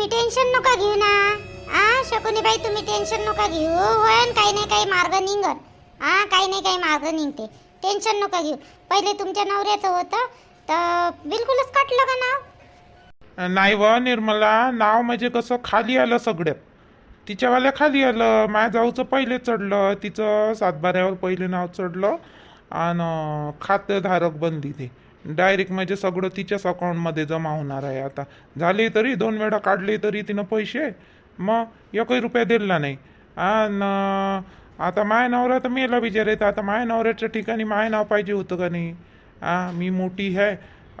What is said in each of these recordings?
तुम्ही टेन्शन नका घेऊ ना. आ शकुनी बाई तुम्ही टेन्शन नका घेऊ. होय काही नाही काही मार्ग निघन. हा काही नाही काही मार्ग निघते. टेन्शन नका घेऊ. पहिले तुमच्या नवऱ्याचं होतं तर बिलकुलच काटलं का नाव? नाही व निर्मला. नाव म्हणजे कसं खाली आलं सगळ्यात तिच्यावाल्या खाली आलं. माझ्या जाऊचं पहिले चढलं. तिचं सातबाऱ्यावर पहिले नाव चढलं. आणि खातेधारक बनली ते. डायरेक्ट म्हणजे सगळं तिच्याच अकाउंटमध्ये जमा होणार आहे आता. झाले तरी दोन वेळा काढले तरी तिनं पैसे मग एकही रुपया दिला नाही. आणि आता माय नवरा तर मेला विचारायचं आता माय नवऱ्याच्या ठिकाणी माय नाव पाहिजे होतं का नाही? आ मी मोठी आहे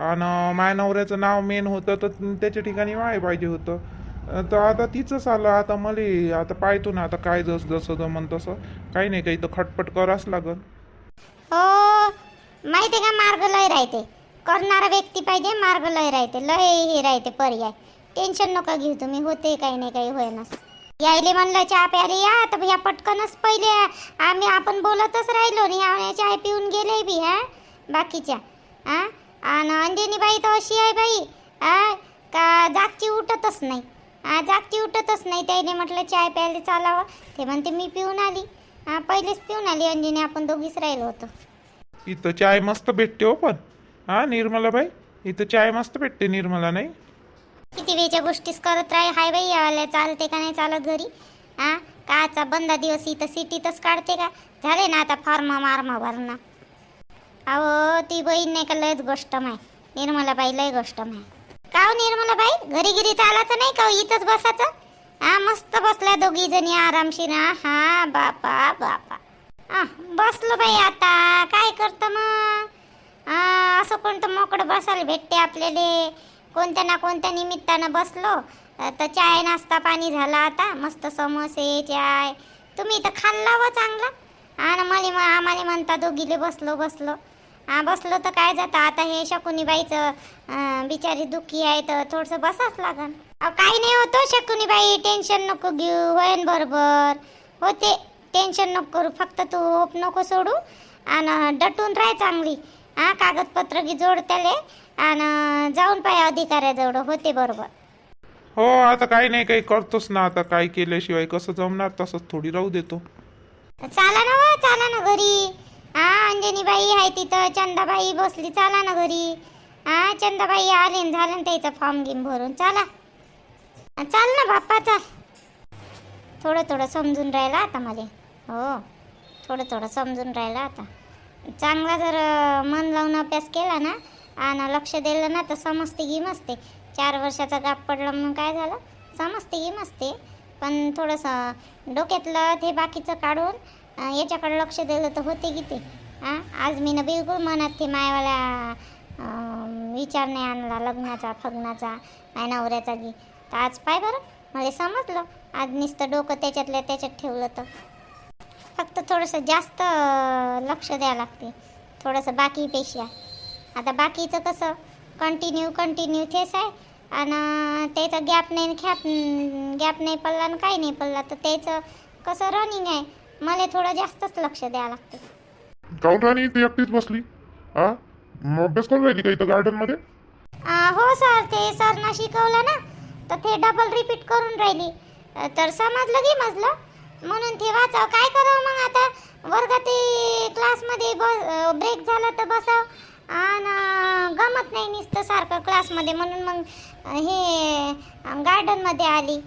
आणि माय नवऱ्याचं नाव मेन होतं तर त्याच्या ठिकाणी माय पाहिजे होतं. तर आता तिचंच आलं आता मला आता पाहतो ना आता काय जसं जसं जमन तसं. काही नाही काही तर खटपट करावंच लागल. माहिती आहे का? मार्ग लय राहते. करणारा व्यक्ती पाहिजे मार्ग लय राहते. लय हे राहते पर्याय. टेन्शन नका घेऊ तुम्ही होते काही नाही काही होईनाच यायले म्हणलं चहा प्याले या तर या पटकनच पहिले. आम्ही आपण बोलतच राहिलो नाही. या चहा पिऊन गेले बी हा? बाकीच्या हा? आणि अंजनी बाई तर अशी आहे बाई हा? का जागची उठतच नाही. हा जागची उठतच नाही. त्याने म्हटलं चाय प्यायला चालावं. ते म्हणते मी पिऊन आली. हा पहिलेच पिऊन आली. अंजनी आपण दोघीच राहिलो होतो. इथं चाय मस्त भेटते हो पण. हा निर्मलाबाई? इथं चाय मस्त भेटते निर्मला नाही? किती वेळच्या गोष्टीच करत राही हाय बाई यावाल्या चालते का नाही चालत घरी? हा काचा बंदा दिवस इथं सिटीतच काढते का? झाले ना आता फार्मा मारमा भरणं. अहो ती बहीण नाही का लयच गोष्ट माय. निर्मला बाई लय गोष्ट माय. का हो निर्मला बाई घरी घरी चालायचं नाही का हो? इथंच बसायचं? हा मस्त बसल्या दोघी जणी आरामशीर हा, बापा बापा. बसलो बाई आता. काय करतं मग? असं कोणतं मोकळं बसायला भेटते आपल्याला? कोणत्या ना कोणत्या निमित्तानं बसलो? तर चाय नाश्ता पाणी झाला आता. मस्त समोसे चाय. तुम्ही तर खाल्ला व चांगला. आणि मला मग आम्हाला म्हणता दोघीले बसलो बसलो. हा बसलो तर काय जातं? आता हे शकुनीबाईचं बिचारी दुःखी आहे तर थोडंसं बसाच लागन. अहो काही नाही होतो शकुनीबाई. टेन्शन नको घेऊ. होईन बरोबर. होते. टेन्शन नको करू फक्त तू होप नको सोडू आणि डटून राह चांगली. हा कागदपत्र की जोड त्याले आणि जाऊन पाय अधिकाऱ्याजवळ होते बरोबर. हो आता काही नाही काही करतोच ना आता काय केल्याशिवाय कसं जमणार तसंच थोडी राहू देतो. चाला ना वा चाला ना घरी. हा अंजनीबाई आहे तिथं चंदाबाई बसली चाला ना घरी. हा चंदाबाई आले न झालं ना त्याचं फॉर्म घेऊन भरून चाला. चाल ना बाप्पा चाल. थोडं थोडं समजून राहिलं आता मला. हो थोडं थोडं समजून राहिलं आता. चांगला जर मन लावून अभ्यास केला ना आणि लक्ष दिलं ना तर समजते की मस्ते. चार वर्षाचा गाप पडला म्हणून काय झालं? समजते की मस्ते. पण थोडंसं डोक्यातलं ते बाकीचं काढून याच्याकडे लक्ष दिलं तर होते की ते. हां आज मी ना बिलकुल मनात ते मायवाला विचार नाही आणला लग्नाचा फग्नाचा माय नवऱ्याचा की तर आज पाय बरं मला समजलं. आज नुसतं डोकं त्याच्यातल्या त्याच्यात ठेवलं तर. थोडंसं जास्त लक्ष द्यावं लागते. थोडंसं बाकीपेक्षा आता बाकीचं कसं कंटिन्यू कंटिन्यू तेच आहे. आणि त्याचं गॅप नाही खॅप गॅप नाही पडला आणि काही नाही पडला तर त्याचं कसं रनिंग आहे मला थोडं जास्तच लक्ष द्यावं लागते. काऊन राणी ती एकटीच बसली? हा अभ्यास करून राहिली का इथं गार्डनमध्ये? आ, हो सर ते सरनं शिकवलं ना तर ते डबल रिपीट करून राहिली. तर समजलं की मजलं? म्हणून ते वाचाव. काय करावं मग आता? वर्गात क्लासमध्ये ब्रेक झाला तर बसाव. आणि गमत नाही नुसतं सारखं क्लासमध्ये म्हणून मग हे गार्डनमध्ये आली.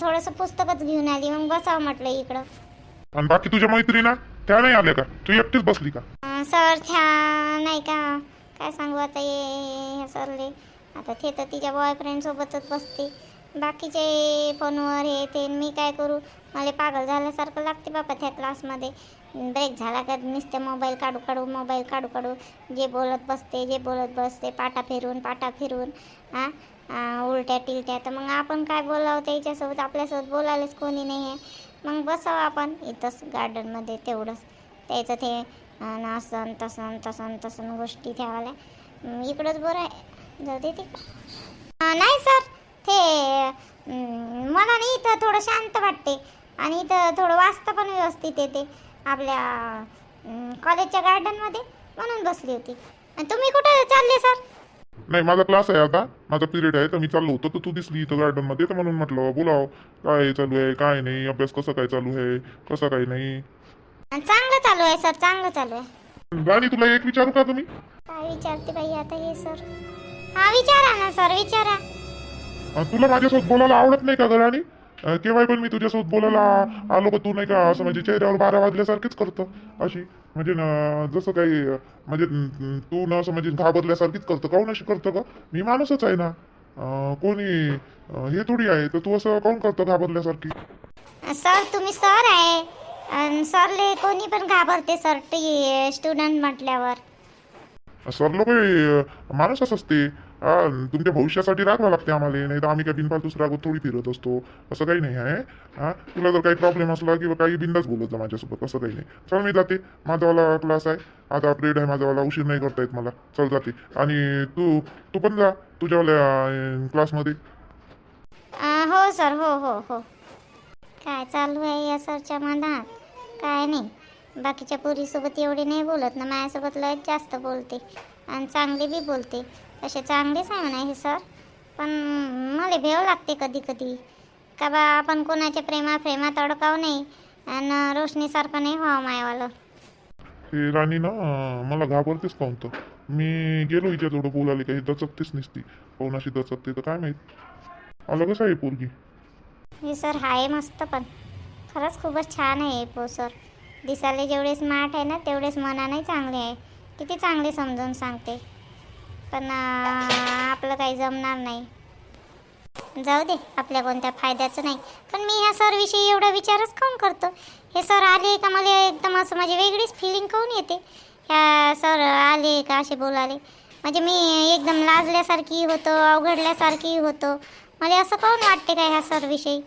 थोडंसं पुस्तकच घेऊन आली. मग बसावं म्हटलं इकडं. आणि बाकी तुझ्या मैत्रिणा? त्या नाही आल्या का? तू एकटीच बसली का? सर त्या नाही का? काय सांगू आता ये हे सरले. आता ते तर तिच्या बॉयफ्रेंड सोबतच बसते. बाकीचे फोनवर हे ते मी काय करू? मला पागल झाल्यासारखं लागते बापा त्या क्लासमध्ये. ब्रेक झाला का नुसते मोबाईल काढू काढू मोबाईल काढू काढू. जे बोलत बसते जे बोलत बसते पाटा फिरून पाटा फिरून. हां उलट्या टिलट्या. तर मग आपण काय बोलावं त्याच्यासोबत? आपल्यासोबत बोलायलाच कोणी नाही आहे. मग बसावं आपण इथंच गार्डनमध्ये तेवढंच. त्याचं ते असं तसं तसं तसं गोष्टी ठेवाल्या इकडंच बरं आहे. जाऊ दे ते नाही सर. ते मला नाही इथं थोडं शांत वाटते. आणि इथं थोडं वाचतं पण व्यवस्थित येते. आपल्या कॉलेजच्या गार्डनमध्ये म्हणून बसली होती. आणि तुम्ही कुठं चालले सर नाही माझा क्लास आहे आता. माझा पिरियड आहे तर मी चाललो होतो तर तू दिसली इथं गार्डनमध्ये तर म्हणून म्हटलं बोलाव काय चालू आहे काय नाही अभ्यास कसा काय चालू आहे कसा काय नाही? चांगलं चालू आहे सर चांगलं चालू आहे. राणी तुला एक विचारू का तुम्ही? काय विचारते बाई आता हे सर हा विचारा ना सर विचारा. तुला माझ्यासोबत बोलायला आवडत नाही का ग राणी? अं, केव्हाही पण मी तुझ्यासोबत बोलायला आलो का तू नाही का असं म्हणजे चेहऱ्यावर बारा वाजल्यासारखीच करतं अशी. म्हणजे जसं काही म्हणजे तू न असं म्हणजे घाबरल्यासारखीच करतं. काऊन अशी करतं का मी माणूसच आहे ना. कोणी हे थोडी आहे. तर तू असं काऊन करतं घाबरल्यासारखी? सर तुम्ही सर आहे. सरले कोणी पण घाबरते सर स्टुडंट म्हटल्यावर. सर लोक माणूसच असते. हा, तुमच्या भविष्यासाठी राखवं लागते आम्हाला नाही तर आम्ही काय बिनफालतूच रागवत थोडी फिरत असतो. असं काही नाही आहे हा तुला जर काही प्रॉब्लेम असला किंवा काही बिंदाच बोलत जा माझ्यासोबत असं काही नाही. चल मी जाते. माझावाला क्लास आहे. आता पिरियड आहे माझावाला उशीर नाही करता येत मला. चल जाते. आणि तू तू पण जा तुझ्यावाल्या क्लासमध्ये हो सर हो हो हो. काय चालू आहे या सरच्या मनात? काय नाही. बाकीच्या पोरीसोबत एवढी नाही बोलत ना माझ्यासोबत लय जास्त बोलते. आणि चांगली बी बोलते. तसे चांगलेच आहे म्हणा हे सर. पण मला भेव लागते कधी कधी. का बा आपण कोणाच्या प्रेमा प्रेमात अडकाव नाही आणि रोशनीसारखं नाही व्हावं मायावालं. हे राणी ना मला घाबरतेच पाहून तर. मी गेलो हिच्याजवळ बोलायला काही दचकतेच नसती. कोणाशी दचकते तर काय माहीत? आलं कसं आहे पोरगी? हे सर आहे मस्त पण. खरंच खूपच छान आहे पो सर. दिसायला जेवढे स्मार्ट आहे ना तेवढेच मनाने चांगले आहे. किती चांगले समजून सांगते. पण आपलं काही जमणार नाही. जाऊ दे आपल्या कोणत्या फायद्याचं नाही. पण मी ह्या सरविषयी एवढा विचारच काऊन करतो? हे सर आले का? मला एकदम असं माझी वेगळीच फिलिंग काऊन येते? ह्या सर आले का? असे बोलाले. म्हणजे मी एकदम लाजल्यासारखी होतो अवघडल्यासारखी होतो. मला असं काऊन वाटते का ह्या सरविषयी?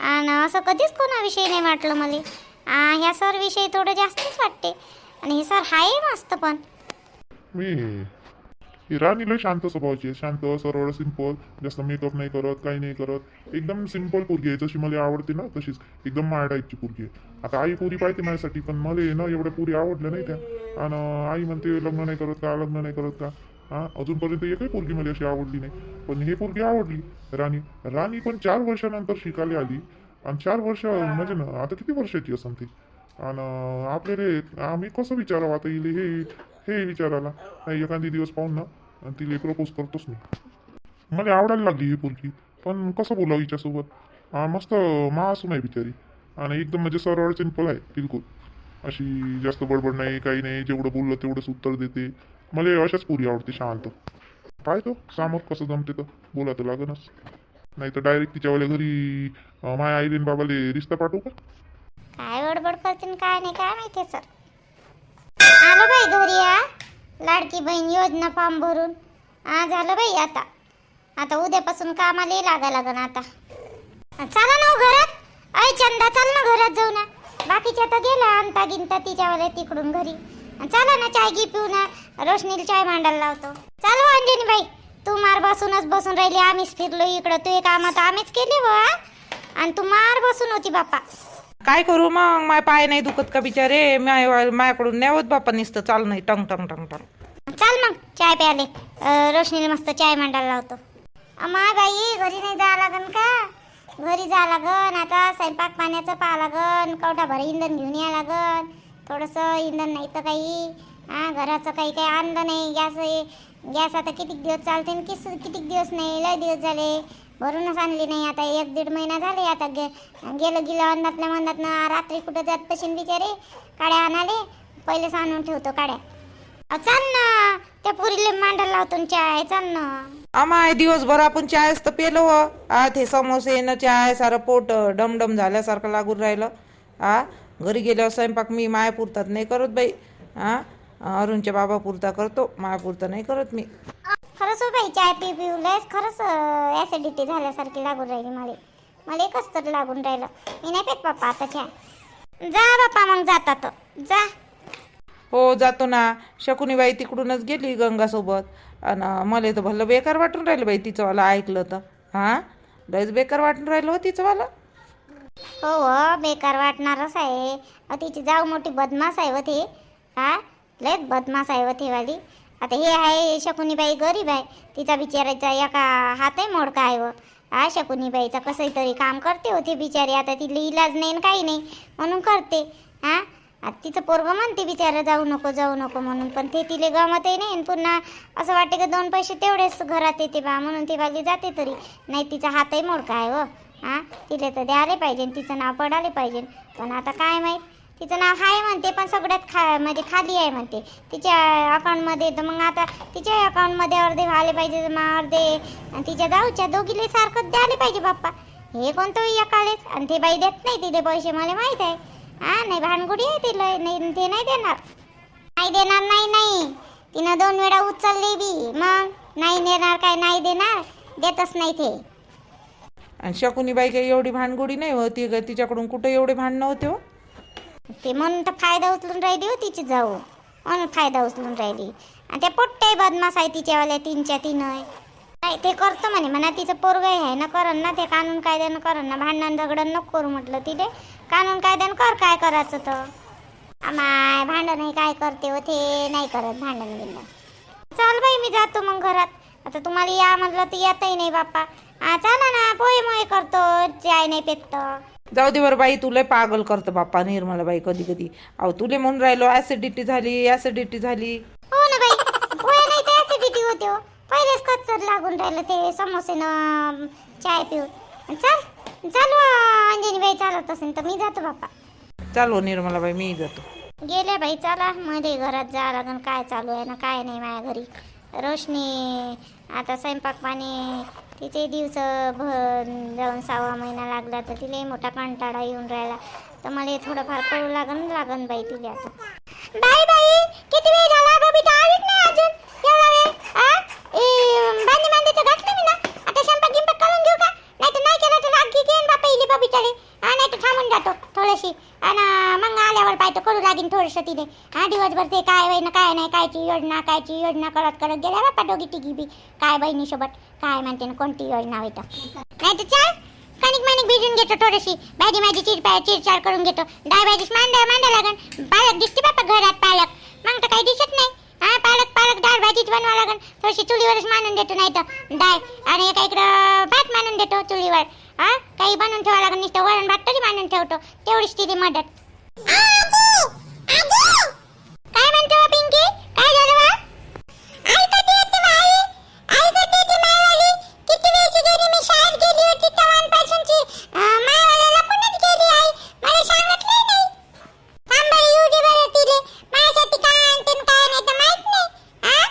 आणि असं कधीच कोणाविषयी नाही वाटलं मला. ह्या सरविषयी थोडं जास्तच वाटते. आणि हे सर आहे मस्त पण. मी राणी लय शांत स्वभावाची आहे. शांत सरळ सिंपल जास्त मेकअप नाही करत काही नाही करत. एकदम सिंपल पोरगी आहे. जशी मला आवडते ना तशीच. एकदम माया टाईपची पोरगी आहे. आता आई पुरी पाहिजे माझ्यासाठी पण मला ना एवढ्या पुरी आवडल्या नाही त्या. आणि आई म्हणते लग्न नाही करत का? लग्न नाही करत का? हा? अजूनपर्यंत एकही पोरगी मला अशी आवडली नाही. पण हे पोरगी आवडली. राणी. राणी पण चार वर्षानंतर शिकायला आली. आणि चार वर्ष म्हणजे ना आता किती वर्षाची असं ती आणि आपल्याला आम्ही कसं विचारावं? आता येईल हे हे विचाराला. नाही एखादी दिवस पाहून ना. आणि तिला प्रपोज करतोच मी. मला आवडायला लागली ही पोरगी. पण कसं बोलावं हिच्यासोबत? मस्त मासून आहे बिचारी. आणि एकदम म्हणजे सरळ सिंपल आहे बिलकुल. अशी जास्त बडबड नाही काही नाही. जेवढं बोललं तेवढंच उत्तर देते. मला अशाच पोरी आवडते शांत. पाहतो सामोर कसं जमते तर? बोला तर लागणच नाही तर डायरेक्ट तिच्यावाल्या घरी माया माझ्या आईले बाबाले रिश्ता पाठवू का? काय बडबड करते काय नाही काय माहिती सर? आलो बाई घरी या लाडकी बहीण योजना फॉर्म भरून. हा झालं बाई आता. आता उद्यापासून कामाला लागा लागन आता. चला ना हो घरात. अय चंदा चल ना घरात जाऊ ना. बाकीच्या तर गेला आणता गिनता तिच्यावाल्या तिकडून घरी. चला ना चाय घी पिऊ ना. रोशनीला चाय मांडायला लावतो. चालू हो अंजनी बाई तू मार बसूनच बसून राहिली. आम्हीच फिरलो इकडं. तू कामात आम्हीच केली व आणि तू मार बसून होती बापा. काय करू मग? माय पाय नाही दुखत का बिचारे? माय माझ्याकडून नाही होत बापा नुसतं. चाल नाही. टंग टंग टंग टंग. चाल मग. चाय प्याले. अं, रोशनीला मस्त चाय मांडायला लावतो. अमाय बाई घरी नाही जा लागन का? घरी जा लागन. आता स्वयंपाक पाण्याचं पाहा लागन. कवठाभर इंधन घेऊन या लागन. थोडंसं इंधन नाही तर काही. हा घराचं काही काही आणलं नाही. गॅस गॅस आता कितीक दिवस चालते आणि किस कितीक दिवस नाही? लय दिवस झाले. भरूनच आणली नाही. आता एक दीड महिना झाले आता गे गेलं गेलं अंदातल्या मंदातनं रात्री कुठं जात पशीन बिचारे? काड्या आणाले पहिलेच आणून ठेवतो काड्या. अ, चाल ना त्या पुरीले मांडायला लावतो चाय चाल ना. आमाय दिवसभर आपण चायच तर पेलो व आ ते समोसे न चाय सारं पोट डमडम झाल्यासारखं लागून राहिलं. आ घरी गेल्यावर स्वयंपाक मी माया पुरतात नाही करत बाई. आ अरुणच्या बाबा पुरता करतो माया पुरता नाही करत मी. खरंच हो बाई चाय पी पिऊ लयच खरंच ॲसिडिटी झाल्यासारखी लागून राहिली मला. मला एकच तर लागून राहिलं. मी नाही पेत बाप्पा आता चाय जा बाप्पा मग जाता तो जा. हो जातो ना. शकुनीबाई तिकडूनच गेली गंगासोबत. आणि मला तर भलं बेकार वाटून राहिलं बाई तिचंवालं ऐकलं तर. हां? लयच बेकार वाटून राहिलं हो तिचंवालं. हो हो बेकार वाटणारच आहे. तिची जाऊ मोठी बदमाश आहे व ते. हा? लयच बदमाश आहे व ती वाली. आता हे आहे शकुनीबाई गरीब आहे. तिचा बिचारायचा एका हातही मोडका आहे व. हा शकुनीबाईचा कसंही तरी काम करते होते बिचारी. आता तिला इलाज नाही न काही नाही म्हणून करते. हा? आता तिचं पोरगं म्हणते बिचारा जाऊ नको जाऊ नको म्हणून. पण ते तिले गमतही नाही आणि पुन्हा असं वाटते की दोन पैसे तेवढेच घरात येते बा म्हणून ती वाली जाते तरी. नाही तिचा हातही मोडका आहे व हा? तिला तर द्यायला पाहिजे तिचं नाव पडायला पाहिजे. पण आता काय माहीत? तिचं नाव आहे म्हणते पण सगळ्यात खा म्हणजे खाली आहे म्हणते. तिच्या अकाउंटमध्ये तर मग आता तिच्या अकाउंटमध्ये अर्धे व्हायला पाहिजे मग अर्धे आणि तिच्या जाऊच्या दोघीले सारखंच द्यायला पाहिजे बाप्पा. हे कोणतं एकालेच आणि ते बाई देत नाही तिथे पैसे मला माहीत आहे. हा नाही भानगुडी आहे तिला नाही ते नाही देणार. नाही देणार नाही नाही. तिनं दोन वेळा उचलली बी. मग नाही देणार काय नाही देणार? देतच नाही ते. आणि शकुनीबाई काही एवढी भानगुडी नाही होती ग तिच्याकडून कुठं एवढे भांडणं होते हो? ते म्हणून तर फायदा उचलून राहिली हो तिची जाऊ. म्हणून फायदा उचलून राहिली. आणि त्या पोट्टाही बदमाश आहे तिच्यावाल्या तीनच्या तीन आहे नाही ते करतो म्हणे. म्हणा तिचं पोरगं आहे ना करन ना ते कानून कायद्यानं करन ना. भांडण झगडण नको करू म्हटलं तिथे कानून कायद्यानं कर काय करायचं तर. आमाय भांडण हे काय करते हो ते? नाही करत भांडण बिंडण. चल बाई मी जातो मग घरात. आता तुम्हाला या म्हटलं तर येतही नाही बाप्पा. हा चला ना पोहे मोहे करतो. चाय नाही पेत तर. जाऊ दे बरं बाई तुला पागल करतं बाप्पा निर्मला बाई कधी कधी अहो तुले म्हणून राहिलो ऍसिडिटी झाली ऍसिडिटी झाली. हो ना बाई पोहे नाही तर ऍसिडिटी होते हो. पहिलेच कच्चर लागून राहिलं ते समोसे न चाय पिऊ चल चालू अंजनी बाई चालत असेल तर मी जातो बाप्पा. चालो निर्मला बाई मी जातो. गेल्या बाई चला. मध्ये घरात जा लागन काय चालू आहे ना काय नाही माझ्या घरी. रोशनी आता स्वयंपाक पाणी तिचे दिवस भर जाऊन सहावा महिना लागला तर तिला मोठा कंटाळा येऊन राहिला. तर मला थोडंफार करू लागन लागन बाई तिला आता. बाई बाई किती वेळ झाला बबिता आलीच नाही अजून. एवढा वेळ आ? ए बांधी बांधी तर घातले मी ना आता स्वयंपाक गिंपाक करून घेऊ का? नाही तर नाही केलं तर राग घेईन बापा इली बबिताले हा नाही तर थांबून जातो थोडीशी. आणि मग आल्यावर पाहतो करू लागीन थोडंसं तिने हा दिवसभर ते काय बाई ना काय नाही कायची योजना कायची योजना करत करत गेल्या बापा दोघी तिघी बी. काय बहिणीसोबत? काय म्हणते कोणती योजना होईल नाही तर चल कणिक मणिक भिजून घेतो थोडीशी. भाजी माझी चिरपाय चिरचार करून घेतो. डाळ भाजीच मांडा मांडा लागन. पालक दिसते बापा घरात पालक. मग तर काही दिसत नाही. हा पालक पालक डाळ भाजीच बनवा लागन. थोडीशी चुलीवरच मानून देतो नाही तर डाळ. आणि एका इकडं भात मानून देतो चुलीवर. हा काही बनवून ठेवा लागन. नुसतं वरण भात तरी मानून ठेवतो. तेवढीच तिथे मदत. काय म्हणतो हो पिंकी काय झालं बा ऐकत येते बाई ऐकत येते मायवाली किती वेळची गेली मी शाळेत गेली होती तेव्हापासूनची अं, मायवाल्याला पुन्हाच गेली आई मला सांगितलंय नाही थांब बाई येऊ दे बरं तिले माझ्यासाठी काय आणते न काय नाही तर माहीत नाही हा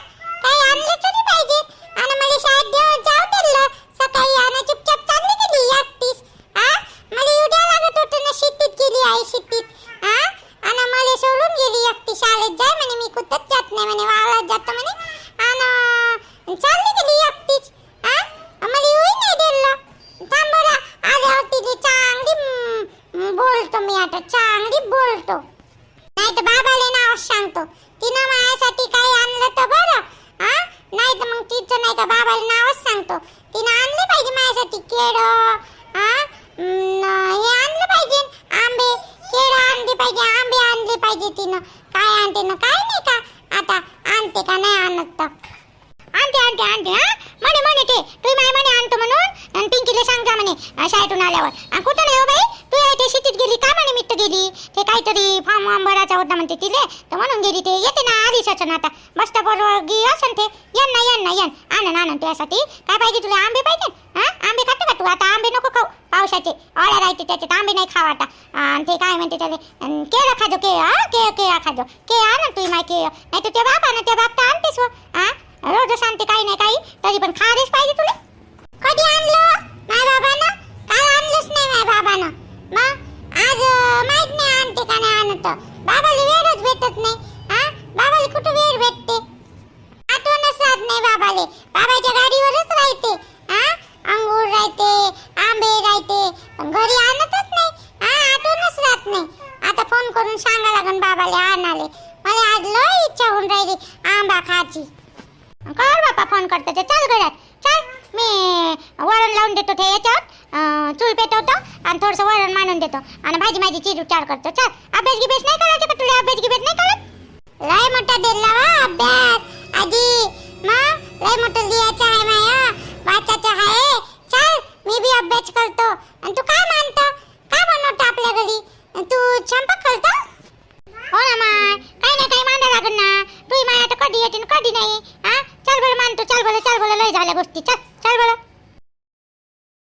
काही आणलं तरी पाहिजे आणि मला शाळेत देऊ जाऊ दिलं सकाळी आणि चुपचाप चालली गेली एकटीच हा मला येऊ द्या लागत होतं ना शेतीत गेली आई शेतीत हा आणि मला सोडून गेली एकटी शाळेत जाय म्हणे मी कुठंच जात नाही म्हणे वावरात जातो म्हणे आणि चालली गेली एकटीच हा मला येऊ नाही दिलं थांब बरं आल्यावर तिथे चांगली हम्म, बोलतो मी आता चांगली बोलतो नाही तर बाबाले नाव सांगतो. तिनं माझ्यासाठी काही आणलं तर बरं हा? नाही तर मग तिचं नाही का बाबाला नावच सांगतो. तिनं आणलं पाहिजे माझ्यासाठी केळ हा? हे आणलं पाहिजे आंबे. केळ आणले पाहिजे आंबे आणले पाहिजे तिनं. काय आणते ना काय नाही का? आता आणते का नाही आणत तर? आणते आणते आणते हा? म्हणे म्हणे ते तू माय म्हणे आणतो म्हणून. आणि पिंकीला सांग म्हणे अं, शाळेतून आल्यावर. आणि कुठं नाही हो बाई? तू आहे ते शेतीत गेली का म्हणे मिट्ट गेली? ते काहीतरी फॉर्म वॉर्म भरायचा होता म्हणते तिले. तर म्हणून गेली ते. येते ना आधीच असं आता. बसस्टॉपवर गी असन ते. येन ना येन ना येन. आणन आणन त्यासाठी काय पाहिजे तुला? आंबे पाहिजे? हा आंबे खातो का तू? आता आंबे नको खाऊ. पावसाचे अळ्या राहते त्याच्यात. आंबे नाही खावा आता. आणि ते काय म्हणते त्याले? अन् केळं खाजो केळं हा केळ केळं खाजो. केळ आण तू माय केळ. नाही तर ते बाप ना ते बाप तर आणतेस हो. हा रोज सांगते काही नाही काही तरी पण खायलाच पाहिजे तुला. कधी आणलं? माझ्या बाबानं? काल आणलंच नाही माझ्या बाबानं. मग आज माहीत नाही आणते का नाही आणत. बाबाला वेळच भेटत नाही. हा? बाबाला कुठं वेळ भेटते? आठवणच राहत नाही बाबाले. बाबाच्या गाडीवरच राहते. हा? अंगूर राहते आंबे राहते. पण घरी आणतच नाही. हा? आठवणच राहत नाही. आता फोन करून सांगा लागन बाबाले आणाले. मला आज लय इच्छा होऊन राहिली आंबा खायची. कर बापा फोन करते ते. चल घरात. चल. मी वरण लावून देतो ते याच्यावर. चूल पेटवतो आणि थोडंसं वरण मानून देतो. आणि भाजी माझी चिरू चार करतो. चल. अभ्यास गिभ्यास नाही करायचं का तुला? अभ्यास गिभ्यास नाही करत? लय मोठा दिल लावा अभ्यास. आजी मग लय मोठं लिहायचं आहे माया. वाचायचं आहे. चल मी बी अभ्यास करतो. आणि तू काय मानतो? काय बनवतो आपल्या घरी? तू स्वयंपाक करतो? हो ना माय. काही नाही काही मांदा लागण ना. तू माया तर कधी येते कधी नाही. हा? चल बरं मानतो चल बरं चल बरं लय झाल्या गोष्टी. चल चल बरं